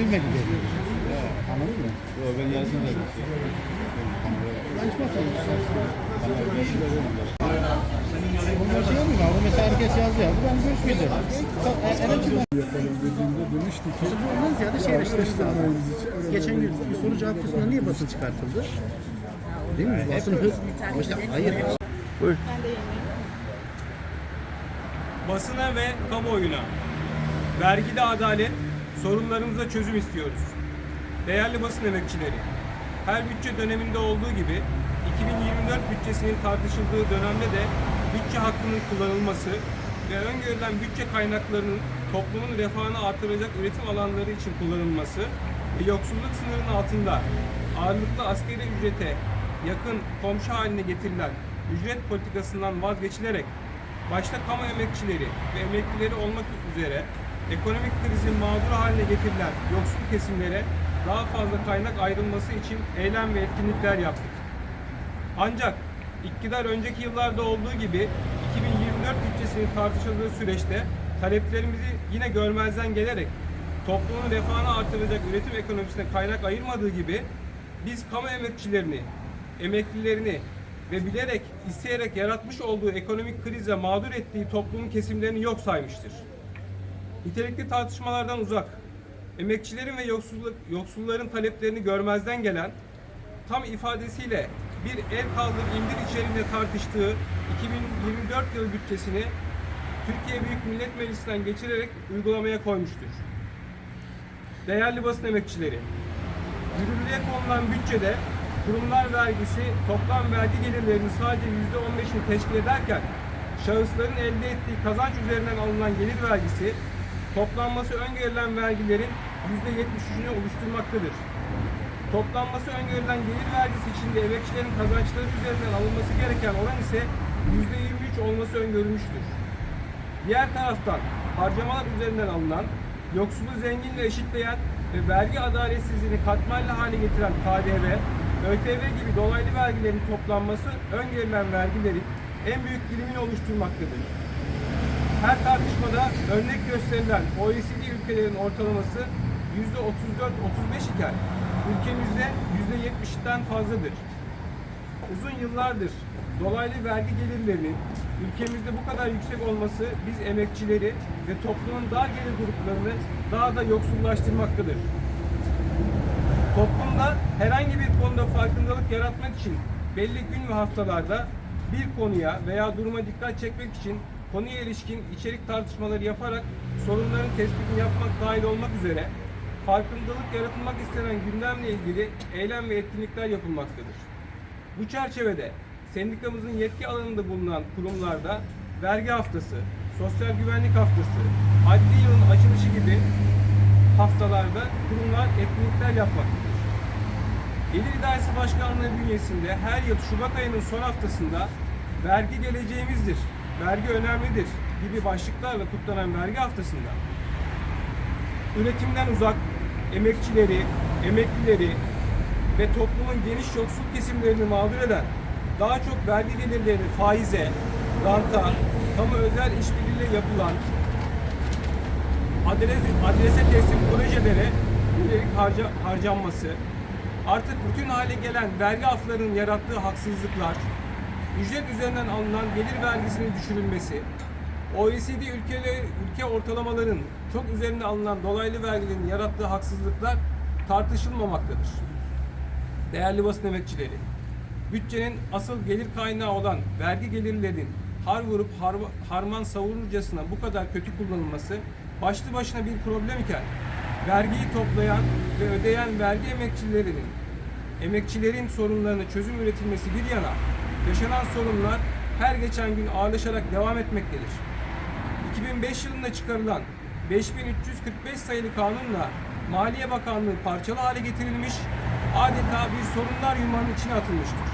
Bilmedi geliyor. Anladın mı? Yok ben yarısını konuşuyorsun. Onlar şey olmuyor abi. Mesela herkes yazdı yazdı. Ben yapalım dediğimde demişti ki Bu ondan ziyade şey eleştirisi lazım. Geçen gün bir soru cevap kısmında niye basın çıkartıldı? Değil mi? Basın hız. Ama işte hayır. basına ve kamuoyuna vergide adalet, sorunlarımıza çözüm istiyoruz. Değerli basın emekçileri, her bütçe döneminde olduğu gibi 2024 bütçesinin tartışıldığı dönemde de bütçe hakkının kullanılması ve öngörülen bütçe kaynaklarının toplumun refahını artıracak üretim alanları için kullanılması ve yoksulluk sınırının altında ağırlıklı askeri ücrete yakın komşu haline getirilen ücret politikasından vazgeçilerek başta kamu emekçileri ve emeklileri olmak üzere ekonomik krizin mağdur haline getirilen yoksul kesimlere daha fazla kaynak ayrılması için eylem ve etkinlikler yaptık. Ancak iktidar önceki yıllarda olduğu gibi 2024 bütçesinin tartışıldığı süreçte taleplerimizi yine görmezden gelerek toplumun refahını artıracak üretim ekonomisine kaynak ayırmadığı gibi biz kamu emekçilerini, emeklilerini ve bilerek, isteyerek yaratmış olduğu ekonomik krize mağdur ettiği toplumun kesimlerini yok saymıştır. Nitelikli tartışmalardan uzak, emekçilerin ve yoksulluk, yoksulların taleplerini görmezden gelen, tam ifadesiyle bir el kaldır indir içeriğinde tartıştığı 2024 yılı bütçesini Türkiye Büyük Millet Meclisi'nden geçirerek uygulamaya koymuştur. Değerli basın emekçileri, yürürlüğe konulan bütçede kurumlar vergisi toplam vergi gelirlerinin sadece %15'ini teşkil ederken şahısların elde ettiği kazanç üzerinden alınan gelir vergisi toplanması öngörülen vergilerin %73'ünü oluşturmaktadır. Toplanması öngörülen gelir vergisi içinde emekçilerin kazançları üzerinden alınması gereken oran ise %23 olması öngörülmüştür. Diğer taraftan harcamalar üzerinden alınan, yoksulu zenginle eşitleyen ve vergi adaletsizliğini katmerli hale getiren KDV, ÖTV gibi dolaylı vergilerin toplanması öngörülen vergilerin en büyük dilimini oluşturmaktadır. Her tartışmada örnek gösterilen OECD ülkelerin ortalaması %34-35 iken ülkemizde %70'den fazladır. Uzun yıllardır dolaylı vergi gelirlerinin ülkemizde bu kadar yüksek olması biz emekçileri ve toplumun dar gelir gruplarını daha da yoksullaştırmaktadır. Toplumda herhangi bir konuda farkındalık yaratmak için belli gün ve haftalarda bir konuya veya duruma dikkat çekmek için konuya ilişkin içerik tartışmaları yaparak sorunların tespitini yapmak dahil olmak üzere farkındalık yaratılmak istenen gündemle ilgili eylem ve etkinlikler yapılmaktadır. Bu çerçevede sendikamızın yetki alanında bulunan kurumlarda vergi haftası, sosyal güvenlik haftası, adli yılın açılışı gibi haftalarda kurumlar etkinlikler yapmaktadır. Gelir İdaresi Başkanlığı bünyesinde her yıl Şubat ayının son haftasında vergi geleceğimizdir, vergi önemlidir gibi başlıklarla kutlanan vergi haftasında. Üretimden uzak emekçileri, emeklileri ve toplumun geniş yoksul kesimlerini mağdur eden daha çok vergi gelirlerini faize, ranta, kamu özel işbirliğiyle yapılan adres, adrese teslim projelere yönelik harca, harcanması, artık bütün hale gelen vergi aflarının yarattığı haksızlıklar, ücret üzerinden alınan gelir vergisinin düşürülmesi, OECD ülkeleri, ülke ortalamaların çok üzerinde alınan dolaylı vergilerin yarattığı haksızlıklar tartışılmamaktadır. Değerli basın emekçileri, bütçenin asıl gelir kaynağı olan vergi gelirlerinin har vurup har, harman savururcasına bu kadar kötü kullanılması başlı başına bir problem iken vergiyi toplayan ve ödeyen vergi emekçilerinin emekçilerin sorunlarına çözüm üretilmesi bir yana yaşanan sorunlar her geçen gün ağırlaşarak devam etmektedir. 2005 yılında çıkarılan 5345 sayılı kanunla Maliye Bakanlığı parçalı hale getirilmiş, adeta bir sorunlar yumağının içine atılmıştır.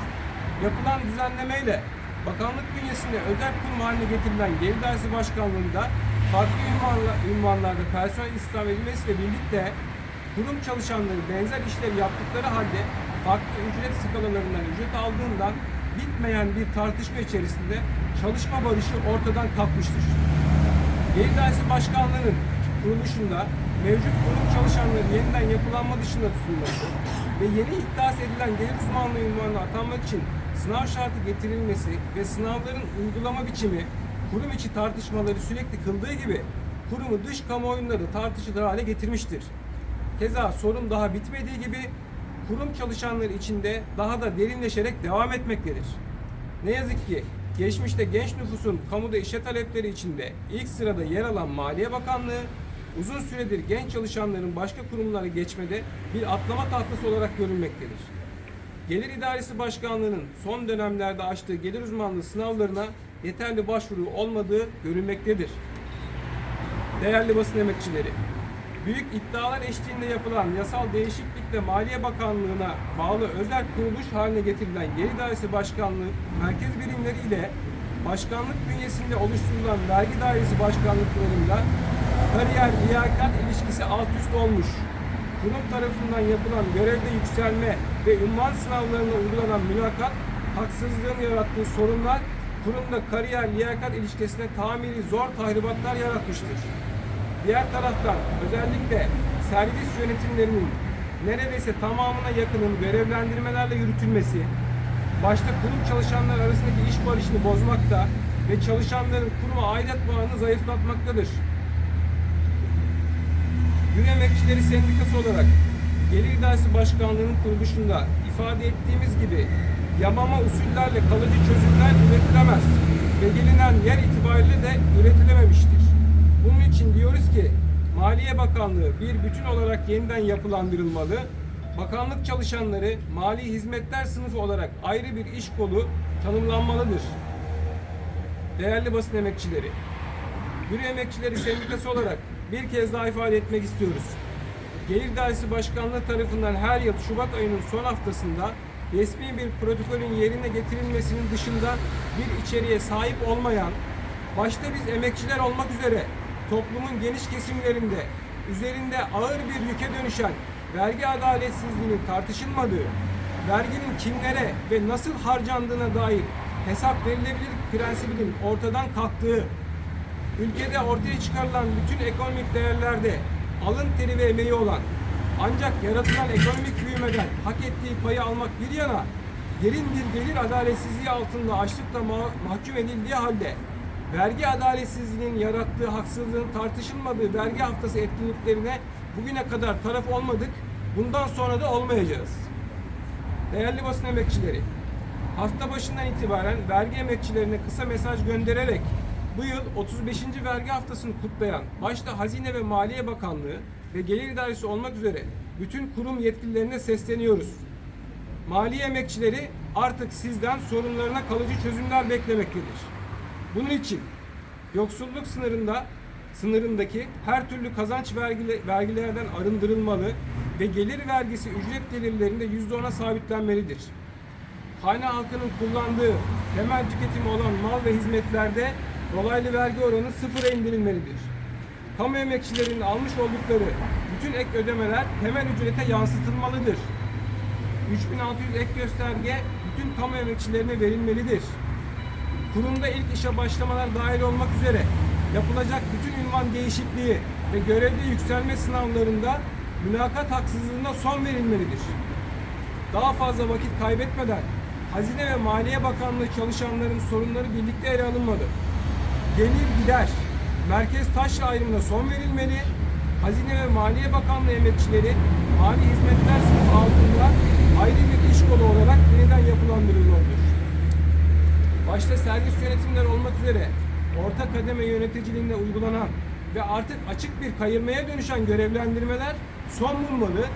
Yapılan düzenlemeyle bakanlık bünyesinde özel kurum haline getirilen Gelir Dairesi Başkanlığı'nda farklı ünvanla, ünvanlarda personel istihdam edilmesiyle birlikte kurum çalışanları benzer işleri yaptıkları halde farklı ücret skalalarından ücret aldığından bitmeyen bir tartışma içerisinde çalışma barışı ortadan kalkmıştır. Gelir Dairesi Başkanlığı'nın kuruluşunda mevcut kurum çalışanları yeniden yapılanma dışında tutulması ve yeni iddias edilen gelir uzmanlığı ünvanına atanmak için sınav şartı getirilmesi ve sınavların uygulama biçimi kurum içi tartışmaları sürekli kıldığı gibi kurumu dış kamuoyunda da tartışılır hale getirmiştir. Keza sorun daha bitmediği gibi kurum çalışanları içinde daha da derinleşerek devam etmektedir. Ne yazık ki geçmişte genç nüfusun kamuda işe talepleri içinde ilk sırada yer alan Maliye Bakanlığı uzun süredir genç çalışanların başka kurumlara geçmede bir atlama tahtası olarak görülmektedir. Gelir İdaresi Başkanlığı'nın son dönemlerde açtığı gelir uzmanlığı sınavlarına yeterli başvuru olmadığı görülmektedir. Değerli basın emekçileri, büyük iddialar eşliğinde yapılan yasal değişiklikle Maliye Bakanlığı'na bağlı özel kuruluş haline getirilen Gelir İdaresi Başkanlığı merkez birimleri ile başkanlık bünyesinde oluşturulan vergi dairesi başkanlıklarında kariyer liyakat ilişkisi alt üst olmuş. Kurum tarafından yapılan görevde yükselme ve ünvan sınavlarında uygulanan mülakat haksızlığın yarattığı sorunlar kurumda kariyer liyakat ilişkisine tamiri zor tahribatlar yaratmıştır. Diğer taraftan özellikle servis yönetimlerinin neredeyse tamamına yakının görevlendirmelerle yürütülmesi, başta kurum çalışanlar arasındaki iş barışını bozmakta ve çalışanların kuruma aidat bağını zayıflatmaktadır. Gün Emekçileri Sendikası olarak Gelir İdaresi Başkanlığı'nın kuruluşunda ifade ettiğimiz gibi yamama usullerle kalıcı çözümler üretilemez ve gelinen yer itibariyle de üretilememiştir. Bunun için diyoruz ki Maliye Bakanlığı bir bütün olarak yeniden yapılandırılmalı. Bakanlık çalışanları mali hizmetler sınıfı olarak ayrı bir iş kolu tanımlanmalıdır. Değerli basın emekçileri, Büro Emekçileri Sendikası olarak bir kez daha ifade etmek istiyoruz. Gelir Dairesi Başkanlığı tarafından her yıl Şubat ayının son haftasında resmi bir protokolün yerine getirilmesinin dışında bir içeriğe sahip olmayan, başta biz emekçiler olmak üzere toplumun geniş kesimlerinde üzerinde ağır bir yüke dönüşen vergi adaletsizliğinin tartışılmadığı, verginin kimlere ve nasıl harcandığına dair hesap verilebilir prensibinin ortadan kalktığı, ülkede ortaya çıkarılan bütün ekonomik değerlerde alın teri ve emeği olan ancak yaratılan ekonomik büyümeden hak ettiği payı almak bir yana derin bir gelir adaletsizliği altında açlıkla ma- mahkum edildiği halde vergi adaletsizliğinin yarattığı haksızlığın tartışılmadığı vergi haftası etkinliklerine bugüne kadar taraf olmadık. Bundan sonra da olmayacağız. Değerli basın emekçileri, hafta başından itibaren vergi emekçilerine kısa mesaj göndererek bu yıl 35. vergi haftasını kutlayan başta Hazine ve Maliye Bakanlığı ve Gelir İdaresi olmak üzere bütün kurum yetkililerine sesleniyoruz. Maliye emekçileri artık sizden sorunlarına kalıcı çözümler beklemektedir. Bunun için yoksulluk sınırında sınırındaki her türlü kazanç vergile- vergilerden arındırılmalı ve gelir vergisi ücret gelirlerinde %10'a sabitlenmelidir. Hane halkının kullandığı temel tüketimi olan mal ve hizmetlerde dolaylı vergi oranı sıfıra indirilmelidir. Kamu emekçilerinin almış oldukları bütün ek ödemeler temel ücrete yansıtılmalıdır. 3600 ek gösterge bütün kamu emekçilerine verilmelidir. Kurumda ilk işe başlamalar dahil olmak üzere yapılacak bütün ünvan değişikliği ve görevde yükselme sınavlarında mülakat haksızlığına son verilmelidir. Daha fazla vakit kaybetmeden Hazine ve Maliye Bakanlığı çalışanların sorunları birlikte ele alınmalı. Gelir gider, merkez taş ayrımına son verilmeli. Hazine ve Maliye Bakanlığı emekçileri mali hizmetler sınıfı altında ayrı bir iş kolu olarak yeniden yapılandırılmalıdır. Başta servis yönetimler olmak üzere orta kademe yöneticiliğinde uygulanan ve artık açık bir kayırmaya dönüşen görevlendirmeler son bulmalı.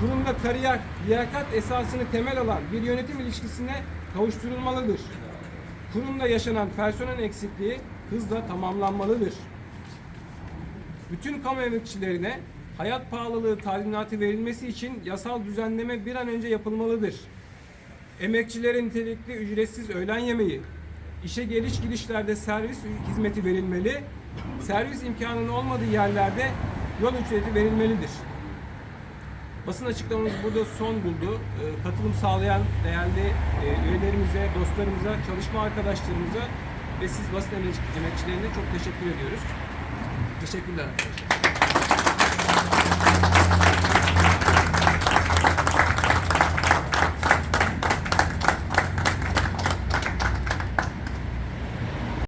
Kurumda kariyer, liyakat esasını temel alan bir yönetim ilişkisine kavuşturulmalıdır. Kurumda yaşanan personel eksikliği hızla tamamlanmalıdır. Bütün kamu emekçilerine hayat pahalılığı tazminatı verilmesi için yasal düzenleme bir an önce yapılmalıdır. Emekçilere nitelikli ücretsiz öğlen yemeği, işe geliş gidişlerde servis hizmeti verilmeli, servis imkanının olmadığı yerlerde yol ücreti verilmelidir. Basın açıklamamız burada son buldu. Ee, Katılım sağlayan değerli e, üyelerimize, dostlarımıza, çalışma arkadaşlarımıza ve siz basın emek- emekçilerine çok teşekkür ediyoruz. Teşekkürler arkadaşlar.